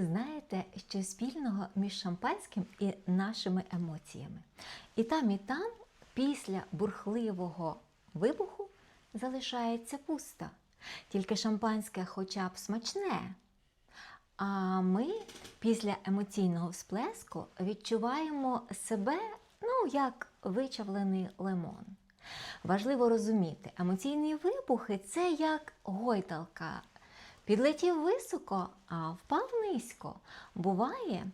Знаєте, що спільного між шампанським і нашими емоціями. І там, і там, після бурхливого вибуху, залишається пусто. Тільки шампанське хоча б смачне. А ми після емоційного всплеску відчуваємо себе, ну, як вичавлений лимон. Важливо розуміти, емоційні вибухи це як гойдалка. Підлетів високо, а впав низько. Буває,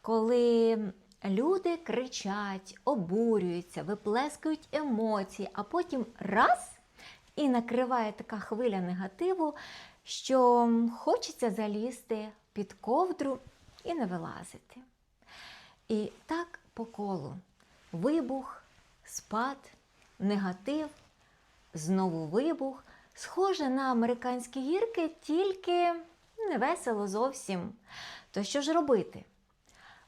коли люди кричать, обурюються, виплескують емоції, а потім раз і накриває така хвиля негативу, що хочеться залізти під ковдру і не вилазити. І так по колу. Вибух, спад, негатив, знову вибух. Схоже на американські гірки, тільки не весело зовсім. То що ж робити?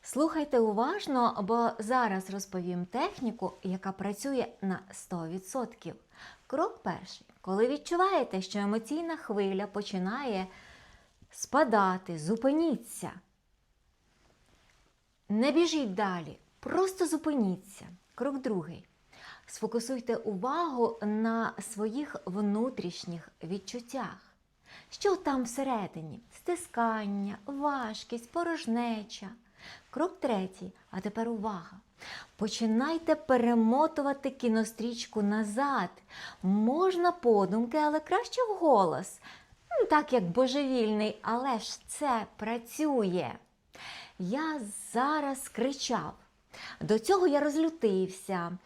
Слухайте уважно, бо зараз розповім техніку, яка працює на 100%. Крок перший. Коли відчуваєте, що емоційна хвиля починає спадати, зупиніться. Не біжіть далі, просто зупиніться. Крок другий. Сфокусуйте увагу на своїх внутрішніх відчуттях. Що там всередині? Стискання, важкість, порожнеча. Крок третій. А тепер увага. Починайте перемотувати кінострічку назад. Можна подумки, але краще вголос. Ну, Так як божевільний, але ж це працює. Я зараз кричав. До цього я розлютився.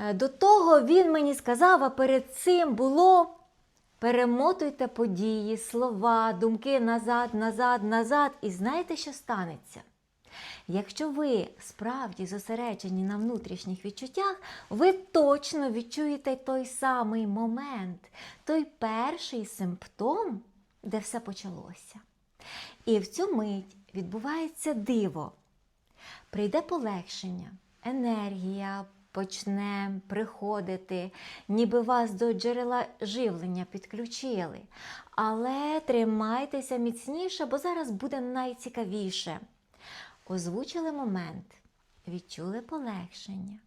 Е, До того він мені сказав, а перед цим було. Перемотуйте події, слова, думки назад, назад, назад. І знаєте, що станеться? Якщо ви справді зосереджені на внутрішніх відчуттях, ви точно відчуєте той самий момент, той перший симптом, де все почалося. І в цю мить відбувається диво. Прийде полегшення, енергія почне приходити, ніби вас до джерела живлення підключили. Але тримайтеся міцніше, бо зараз буде найцікавіше. Озвучили момент, відчули полегшення,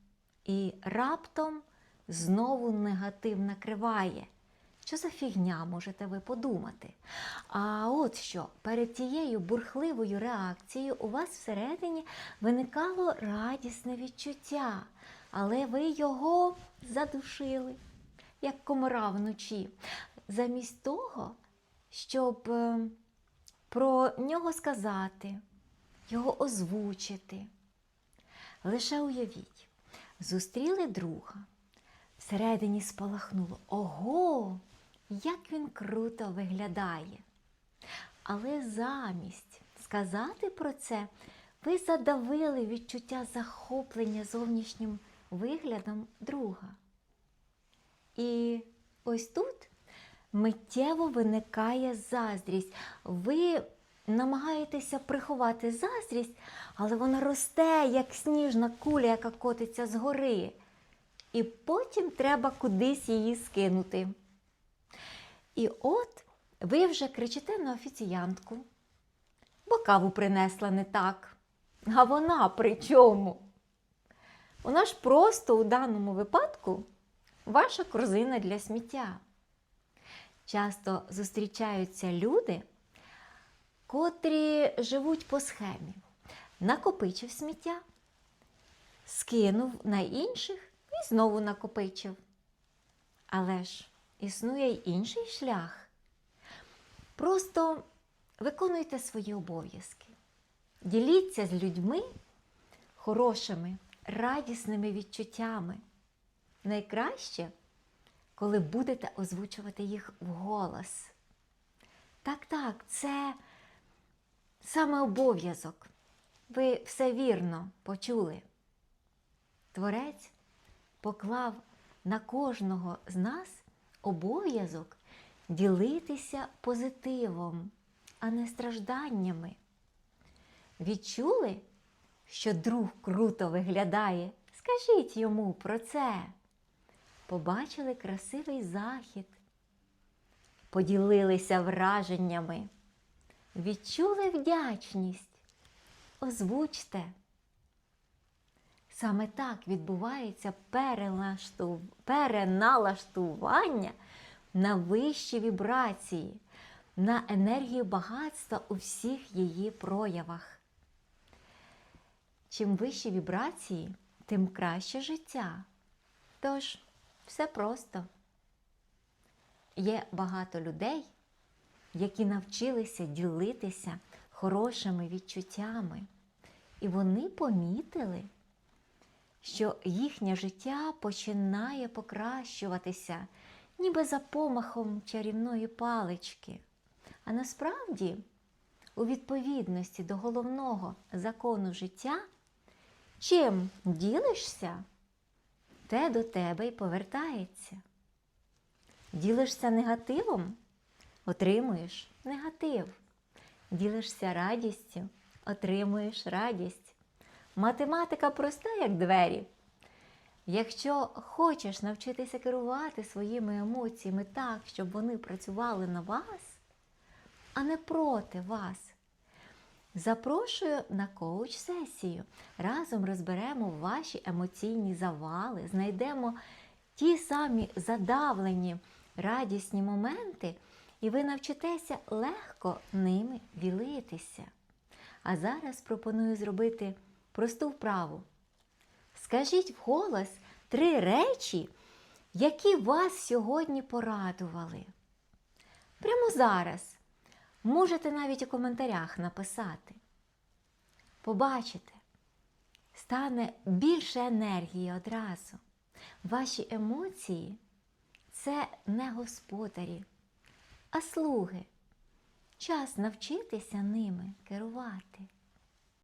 і раптом знову негатив накриває. Що за фігня можете ви подумати? А от що, перед тією бурхливою реакцією у вас всередині виникало радісне відчуття, але ви його задушили, як комара вночі. Замість того, щоб е, про нього сказати, його озвучити. Лише уявіть, зустріли друга, всередині спалахнуло ого, як він круто виглядає. Але замість сказати про це, ви задавили відчуття захоплення зовнішнім виглядом друга. І ось тут миттєво виникає заздрість. Ви намагаєтеся приховати заздрість, але вона росте, як сніжна куля, яка котиться згори. І потім треба кудись її скинути. І от ви вже кричите на офіціантку, бо каву принесла не так. А вона при чому? Вона ж просто у даному випадку ваша корзина для сміття. Часто зустрічаються люди, котрі живуть по схемі. Накопичив сміття, скинув на інших і знову накопичив. Але ж існує й інший шлях. Просто виконуйте свої обов'язки. Діліться з людьми хорошими, радісними відчуттями. Найкраще, коли будете озвучувати їх вголос. Так, так, це саме обов'язок. Ви все вірно почули. Творець поклав на кожного з нас обов'язок ділитися позитивом, а не стражданнями. Відчули, що друг круто виглядає? Скажіть йому про це. Побачили красивий захід, поділилися враженнями. відчули вдячність? Озвучте. Саме так відбувається переналаштування на вищі вібрації, на енергію багатства у всіх її проявах. Чим вищі вібрації, тим краще життя. Тож, все просто. Є багато людей, які навчилися ділитися хорошими відчуттями, і вони помітили, що їхнє життя починає покращуватися, ніби за помахом чарівної палички. А насправді, у відповідності до головного закону життя, чим ділишся, те до тебе й повертається. Ділишся негативом, отримуєш негатив. Ділишся радістю, отримуєш радість. Математика проста, як двері. Якщо хочеш навчитися керувати своїми емоціями так, щоб вони працювали на вас, а не проти вас, запрошую на коуч-сесію. Разом розберемо ваші емоційні завали, знайдемо ті самі задавлені радісні моменти, і ви навчитеся легко ними ділитися. А зараз пропоную зробити просту вправу. Скажіть вголос три речі, які вас сьогодні порадували. Прямо зараз можете навіть у коментарях написати. Побачите, стане більше енергії одразу. Ваші емоції це не господарі, а слуги. Час навчитися ними керувати.